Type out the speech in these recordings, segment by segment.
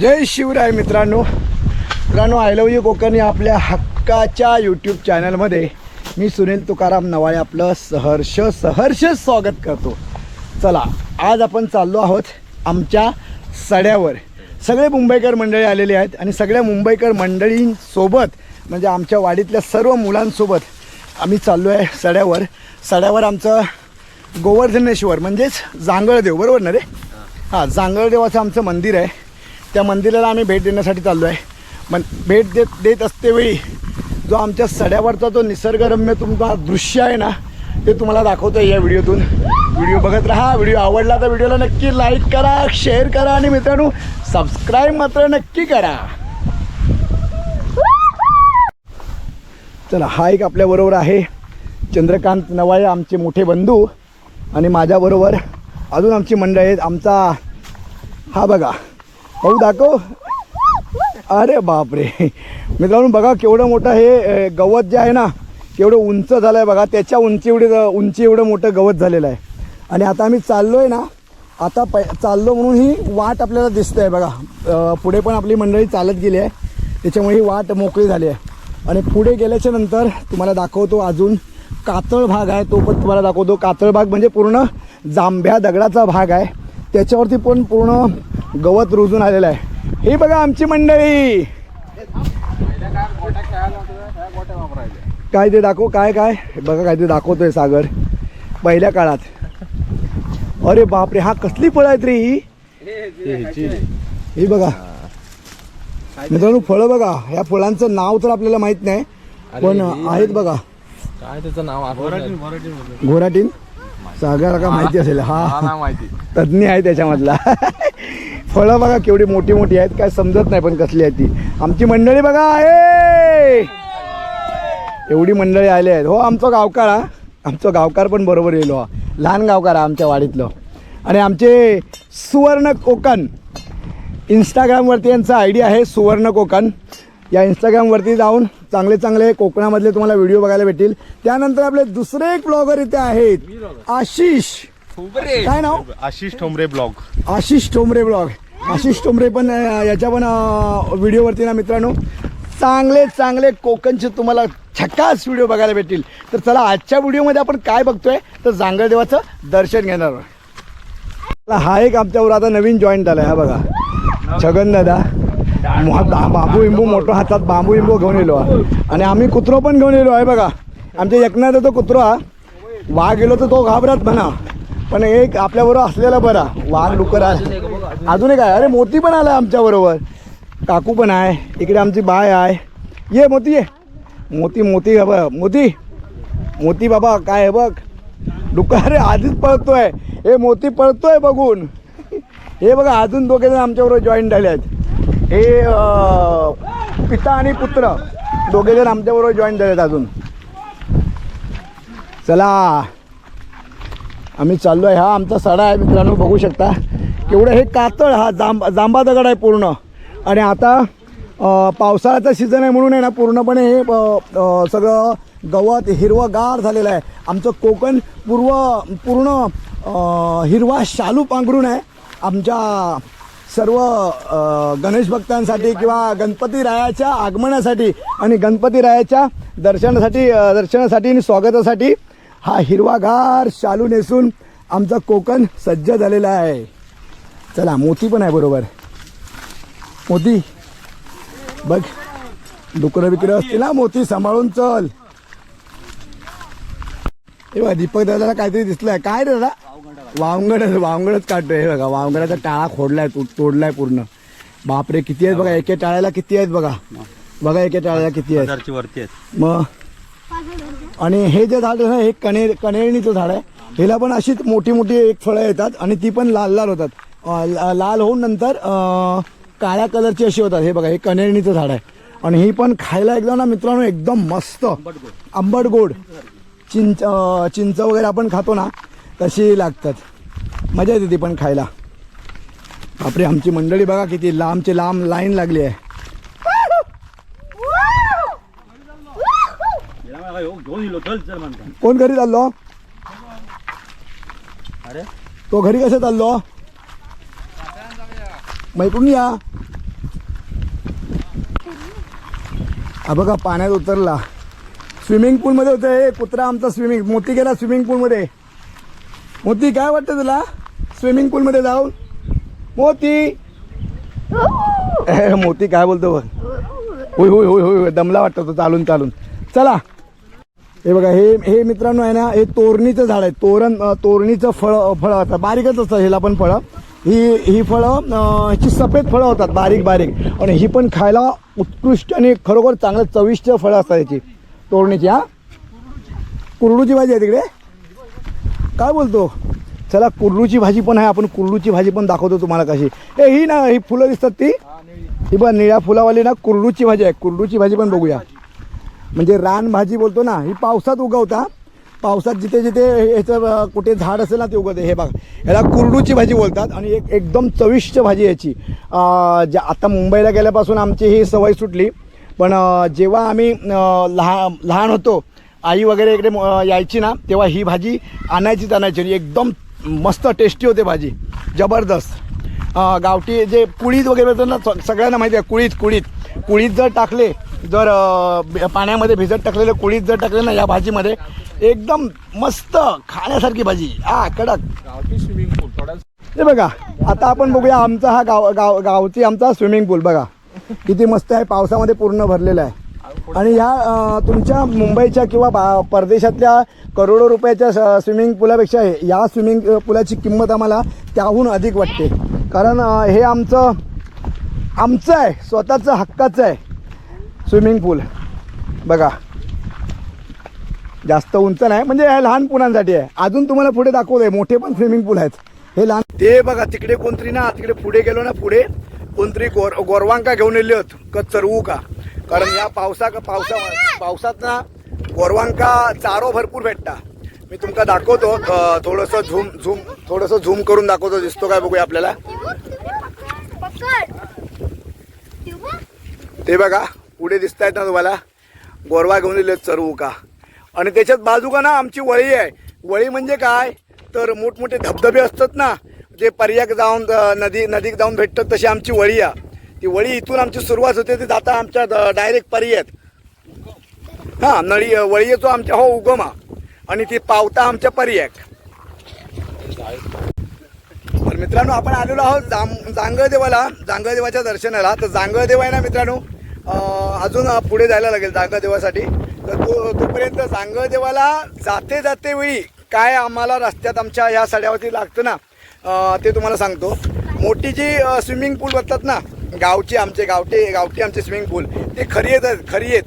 जय शिवराय मित्रांनो. मित्रांनो I love you Konkan या आपल्या हक्काच्या यूट्यूब चॅनलमध्ये मी सुनील तुकाराम नवाळे आपलं सहर्ष सहर्ष स्वागत करतो. चला आज आपण चाललो आहोत आमच्या सड्यावर. सगळे मुंबईकर मंडळी आलेले आहेत आणि सगळ्या मुंबईकर मंडळींसोबत म्हणजे आमच्या वाडीतल्या सर्व मुलांसोबत आम्ही चाललो आहे सड्यावर. सड्यावर आमचं गोवर्धनेश्वर म्हणजेच जांगळदेव बरोबर ना रे? हां जांगळदेवाचं आमचं मंदिर आहे. त्या मंदिराला आम्ही भेट देण्यासाठी चाललो आहे मन भेट देत देत असतेवेळी जो आमच्या सड्यावरचा जो निसर्गरम्य तुमचा दृश्य आहे ना ते तुम्हाला दाखवतो या व्हिडिओतून. व्हिडिओ बघत राहा व्हिडिओ आवडला तर व्हिडिओला नक्की लाईक करा शेअर करा आणि मित्रांनो सबस्क्राईब मात्र नक्की करा. चला हा एक आपल्याबरोबर आहे. चंद्रकांत नवाळे आमचे मोठे बंधू आणि माझ्याबरोबर अजून आमची मंडळी आहेत. आमचा हा बघा. भाऊ दाखव. अरे बापरे. मित्रांनो बघा केवढं मोठं हे गवत जे आहे ना केवढं उंच झालं आहे बघा. त्याच्या उंची एवढी उंची एवढं मोठं गवत झालेलं आहे. आणि आता आम्ही चाललो आहे ना आता पै चाललो म्हणून ही वाट आपल्याला दिसते आहे बघा पुढे पण आपली मंडळी चालत गेली आहे. त्याच्यामुळे ही वाट मोकळी झाली आहे. आणि पुढे गेल्याच्यानंतर तुम्हाला दाखवतो अजून कातळ भाग आहे तो पण तुम्हाला दाखवतो कातळ भाग म्हणजे पूर्ण जांभ्या दगडाचा भाग आहे त्याच्यावरती पण पूर्ण गवत रुजून आलेलं आहे हे बघा आमची मंडळी काय ते दाखव काय काय बघा काय ते दाखवतोय सागर पहिल्या काळात अरे बापरे हा कसली फळं आहेत रे ही ही बघा मित्रांनो फळं बघा. ह्या फळांचं नाव तर आपल्याला माहीत नाही पण आहेत बघा. काय त्याचं नाव? घोराटीन सागर का माहिती. असेल. हा. माहिती. तज्ज्ञ आहे त्याच्यामधला. फळं बघा केवढी मोठी मोठी आहेत. काय समजत नाही पण कसली आहे ती. आमची मंडळी बघा आहे एवढी मंडळी आली आहेत. हो आमचं गावकार हा. आमचं गावकार पण बरोबर येलो हा. लहान गावकार हा आमच्या वाडीतलं. आणि आमचे सुवर्ण कोकण. इंस्टाग्रामवरती यांचा आय डी आहे सुवर्ण कोकण. या इंस्टाग्रामवरती जाऊन चांगले चांगले कोकणामधले तुम्हाला व्हिडिओ बघायला भेटतील. त्यानंतर आपले दुसरे एक ब्लॉगर इथे आहेत. आशिष. काय नाव? आशिष ठोंबरे ब्लॉग आशिष टोमरे ब्लॉग आशिष टोमरे पण याच्या पण व्हिडिओवरती ना मित्रांनो. चांगले चांगले कोकणचे तुम्हाला छक्कास व्हिडिओ बघायला भेटतील. तर चला आजच्या व्हिडिओमध्ये आपण काय बघतोय? तर जांगळदेवाचं दर्शन घेणार हा एक आमच्यावर आता नवीन जॉईंट आलाय हा बघा. छगन दादा बांबू इंबू मोठं हातात बांबू इंबू घेऊन येलो हा. आणि आम्ही कुत्रो पण घेऊन येलो आहे बघा. आमच्या एकनाथ तो कुत्रो हा. वाघ गेलो तर तो घाबरत म्हणा पण एक आपल्याबरोबर असलेला बरा. वाघ डुकर आहे अजून एक आहे. अरे मोती पण आला आमच्याबरोबर काकू पण आहे. इकडे आमची बाय आहे. ये मोती ये. मोती मोती बाबा मोती. मोती बाबा काय आहे बघ? डुकर अरे आधीच पळतोय. हे मोती पळतोय बघून. हे बघा अजून दोघे जण आमच्याबरोबर जॉईन झाले आहेत. हे पिता आणि पुत्र दोघे जण आमच्याबरोबर जॉईन झाले आहेत अजून. चला. आम्ही चाललो आहे हा आमचा सडा आहे मित्रांनो बघू शकता. केवढं हे कातळ हा जांब जांबा दगड आहे पूर्ण. आणि आता पावसाळ्याचा सीझन आहे म्हणून आहे ना पूर्णपणे हे सगळं गवत हिरवंगार झालेलं आहे. आमचं कोकण पूर्व पूर्ण हिरवा शालू पांघरून आहे. आमच्या सर्व गणेश भक्तांसाठी किंवा गणपती रायाच्या आगमनासाठी आणि गणपती रायाच्या दर्शनासाठी दर्शनासाठी आणि स्वागतासाठी हा हिरवागार शालू नेसून आमचा कोकण सज्ज झालेला आहे. चला मोती पण आहे बरोबर. मोती. बघ डुकरं बिकरं असतील. ना मोती सांभाळून चल. हे दीपक दादाला काहीतरी दिसलंय. काय रे दादा? वावंगड वावंगडच काढतोय हे बघा. वावंगडाचा टाळा खोडलाय तो- तोडलाय पूर्ण. बापरे किती आहेत बघा? एके टाळ्याला किती आहेत बघा? बघा एके टाळ्याला किती आहेत. हजारची वरती आहेत. मग? आणि हे जे झाड आहे ना हे कणे कणेरणीचं झाड आहे. ह्याला पण अशीच मोठी मोठी एक फळं येतात आणि ती पण लाल लाल होतात. अं, ला- लाल होऊन नंतर अं, काळ्या कलरची अशी होतात. हे बघा हे कणेरणीचं झाड आहे. आणि ही पण खायला एकदम ना मित्रांनो एकदम मस्त. आंबट गोड. चिंच अं, चिंच वगैरे आपण खातो ना तशी लागतात. मजा येते ती पण खायला. बापरे आमची मंडळी बघा किती लांबची लांब लाईन लागली आहे. कोण घरी चाललो? अरे तो घरी कसं चाललो? मैकून या. हा बघा पाण्यात उतरला. स्विमिंग पूलमध्ये होतं. हे कुत्रा आमचा स्विमिंग मोती गेला स्विमिंग पूलमध्ये मोती काय वाटतं तुला? स्विमिंग पूलमध्ये जाऊन? मोती! मोती काय बोलतो बघ. होय होय होय होय होय दमला वाटतं तो चालून चालून. चला. हे बघा हे हे मित्रांनो आहे ना हे तोरणीचं झाड आहे. तोरण तोरणीचं फळ फळं असतात. बारीकच असतात ह्याला पण फळं. ही ही फळं ह्याची सफेद फळं होतात बारीक बारीक. आणि ही पण खायला उत्कृष्ट आणि खरोखर चांगलं चविष्ट फळं असतात याची तोरणीची हा? कुरडूची भाजी आहे तिकडे? काय बोलतो? चला कुर्लूची भाजी पण आहे आपण कुर्लूची भाजी पण दाखवतो तुम्हाला कशी. ए ही ना ही फुलं दिसतात ती. ही बघ निळ्या फुलावाली ना कुर्लूची भाजी आहे. कुर्लूची भाजी पण बघूया. म्हणजे रान भाजी बोलतो ना ही पावसात उगवता. पावसात जिथे जिथे ह्याचं कुठे झाड असेल ना ते उगवते. हे बघा ह्याला कुरडूची भाजी बोलतात आणि एक एकदम चविष्ट भाजी याची. ज्या आता मुंबईला गेल्यापासून आमची ही सवय सुटली. पण जेव्हा आम्ही लहा लहान होतो आई वगैरे इकडे यायची ना तेव्हा ही भाजी आणायचीच आणायची. आणि एकदम मस्त टेस्टी होते भाजी. जबरदस्त. गावठी जे कुळीत वगैरे होतं ना सगळ्यांना माहिती आहे कुळीत कुळीत. कुळीत जर टाकले जर पाण्यामध्ये भिजत टाकलेले कुळीत जर टाकले ना या भाजीमध्ये एकदम मस्त खाण्यासारखी भाजी. हा कडक. गावठी स्विमिंग पूल थोडा हे बघा आता आपण बघूया आमचा हा गाव गाव गावची आमचा स्विमिंग पूल बघा किती मस्त आहे पावसामध्ये पूर्ण भरलेला आहे. आणि ह्या तुमच्या मुंबईच्या किंवा बा परदेशातल्या करोडो रुपयाच्या स्विमिंग पुलापेक्षा या स्विमिंग पुलाची किंमत आम्हाला त्याहून अधिक वाटते. कारण हे आमचं आमचं आहे स्वतःचं हक्काचं आहे स्विमिंग पूल. बघा. जास्त उंच नाही म्हणजे हे लहान पुलांसाठी आहे. अजून तुम्हाला पुढे दाखवलंय मोठे पण स्विमिंग पूल आहेत. हे लहान ते बघा तिकडे कोणतरी ना तिकडे पुढे गेलो ना पुढे कोणतरी गोर गोरवांका घेऊन येले होत का चरवू का कारण या पावसा पावसा पावसात ना गोरवांका चारो भरपूर भेटता. मी तुमका दाखवतो थोडंसं झूम झूम थोडंसं झूम करून दाखवतो दिसतो काय बघूया आपल्याला. ते बघा पुढे दिसत आहेत ना तुम्हाला. गोरवा घेऊन दिले चरवू का आणि त्याच्यात बाजू का ना आमची वळी आहे. वळी म्हणजे काय? तर मोठमोठे धबधबे असतात ना जे पर्याक जाऊन नदी नदीक जाऊन भेटतात तशी आमची वळी आहे. ती वळी इथून आमची सुरुवात होते ती जाता आमच्या डायरेक्ट पर्यात. हां नळी वळी येतो आमच्या हो उगमा. आणि ती पावता आमच्या पर्याक तर मित्रांनो आपण आलेलो आहोत जाम जांगळदेवाला जांगळदेवाच्या दर्शनाला. तर जांगळदेव आहे ना मित्रांनो अजून पुढे जायला लागेल जांगळदेवासाठी. तर तो तोपर्यंत जांगळदेवाला जाते जाते वेळी काय आम्हाला रस्त्यात आमच्या ह्या सड्यावरती लागतं ना ते तुम्हाला सांगतो. मोठी जी स्विमिंग पूल बघतात ना गावचे आमचे गावटे गावठी आमचे स्विमिंग पूल ते खरी आहेत खरी आहेत.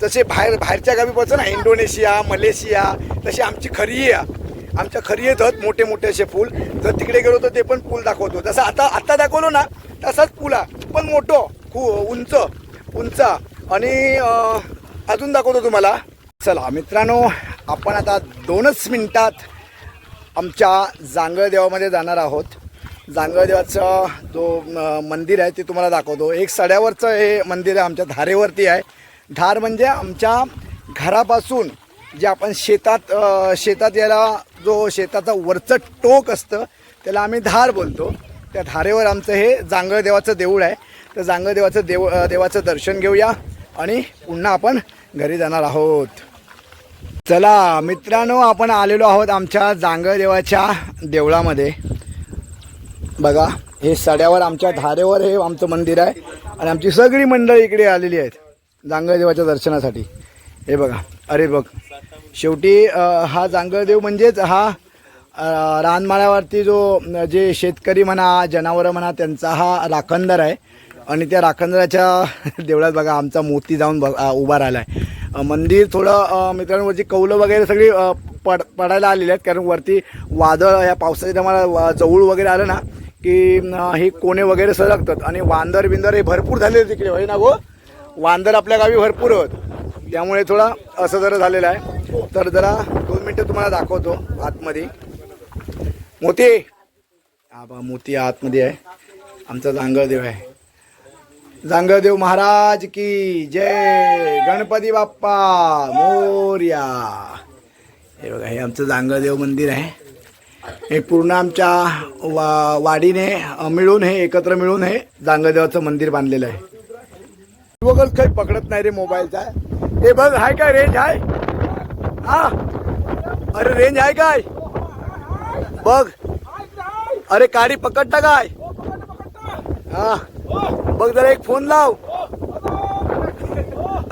जसे बाहेर बाहेरच्या गावी पडतं ना इंडोनेशिया मलेशिया तशी आमची खरी आहे. आमच्या खरी येतात मोठे मोठे असे पूल जर तिकडे गेलो तर ते पण पूल दाखवतो. जसं आता आत्ता दाखवलो ना तसाच पूल आहे. पण मोठं खू उंच उंच. आणि अजून दाखवतो तुम्हाला. चला मित्रांनो आपण आता दोनच मिनटात आमच्या जांगळदेवामध्ये जाणार आहोत. जांगळदेवाचं जो मंदिर आहे ते तुम्हाला दाखवतो. एक सड्यावरचं हे मंदिर आहे आमच्या धारेवरती आहे. धार म्हणजे आमच्या घरापासून जे आपण शेतात शेतात याला जो शेताचा वरचं टोक असतं त्याला आम्ही धार बोलतो. त्या धारेवर आमचं हे जांगळदेवाचं देऊळ आहे. तर जांगळदेवाचं देव देवाचं दर्शन घेऊया आणि पुन्हा आपण घरी जाणार आहोत. चला मित्रांनो आपण आलेलो आहोत आमच्या जांगळदेवाच्या देवळामध्ये. बघा हे सड्यावर आमच्या धारेवर हे आमचं मंदिर आहे. आणि आमची सगळी मंडळी इकडे आलेली आहेत जांगळदेवाच्या दर्शनासाठी. हे बघा अरे बघ. शेवटी हा जांगळदेव म्हणजेच हा रानमाळ्यावरती जो जे शेतकरी म्हणा जनावरं म्हणा त्यांचा हा राखणदार आहे. आणि त्या राखणदाराच्या देवळात बघा आमचा मोती जाऊन ब उभा राहिला आहे मंदिर थोडं मित्रांवरची मित्रांनो वरची कौलं वगैरे सगळी पड पडायला आलेली आहेत कारण वरती वादळ या पावसाच्या मला जवळ वगैरे आलं ना की हे कोणे वगैरे सरकतात आणि वांदर बिंदर हे भरपूर झालेले तिकडे होय ना गो? वांदर आपल्या गावी भरपूर होत त्यामुळे थोडा असं जरा झालेलं आहे. तर जरा दोन मिनटं तुम्हाला दाखवतो आतमध्ये. मोती! हा बा मोती आतमध्ये आहे. आमचा जांगळदेव आहे. जांगळदेव महाराज की जय! गणपती बाप्पा! मोर्या! हे बघा हे आमचं जांगदेव मंदिर आहे. हे पूर्ण आमच्या वा वाडीने मिळून हे एकत्र मिळून हे जांगदेवाचं मंदिर बांधलेलं आहे. बघच काही पकडत नाही रे मोबाईलचा. हे बघ हाय काय रेंज आहे हा? अरे रेंज आहे काय? बघ. अरे काडी पकडता काय? हा. बघ जरा एक फोन लाव.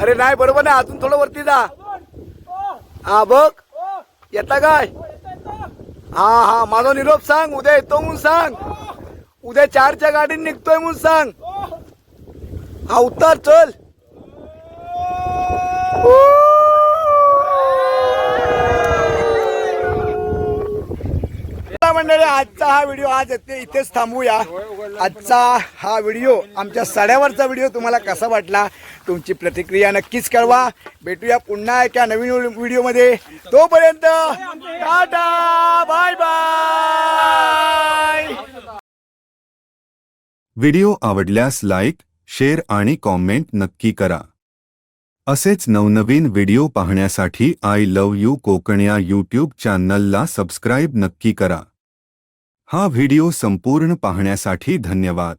अरे नाही बरोबर नाही अजून थोडं वरती जा. हा बघ. येता काय? हा हा माझा निरोप सांग उद्या येतो म्हणून सांग. उद्या चारच्या गाडीने निघतोय म्हणून सांग. हा उत्तर चल मंडळी आजचा हा व्हिडिओ आज येते इथेच थांबूया. आजचा हा व्हिडिओ आमच्या सड्यावरचा व्हिडिओ तुम्हाला कसा वाटला तुमची प्रतिक्रिया नक्कीच कळवा. भेटूया पुन्हा एका नवीन व्हिडिओमध्ये. तोपर्यंत टाटा! व्हिडिओ आवडल्यास लाईक शेअर आणि कॉमेंट नक्की करा. असेच नवनवीन व्हिडिओ पाहण्यासाठी आय लव यू कोकण या यूट्यूब चॅनलला सबस्क्राईब नक्की करा. हा व्हिडिओ संपूर्ण पाहण्यासाठी धन्यवाद.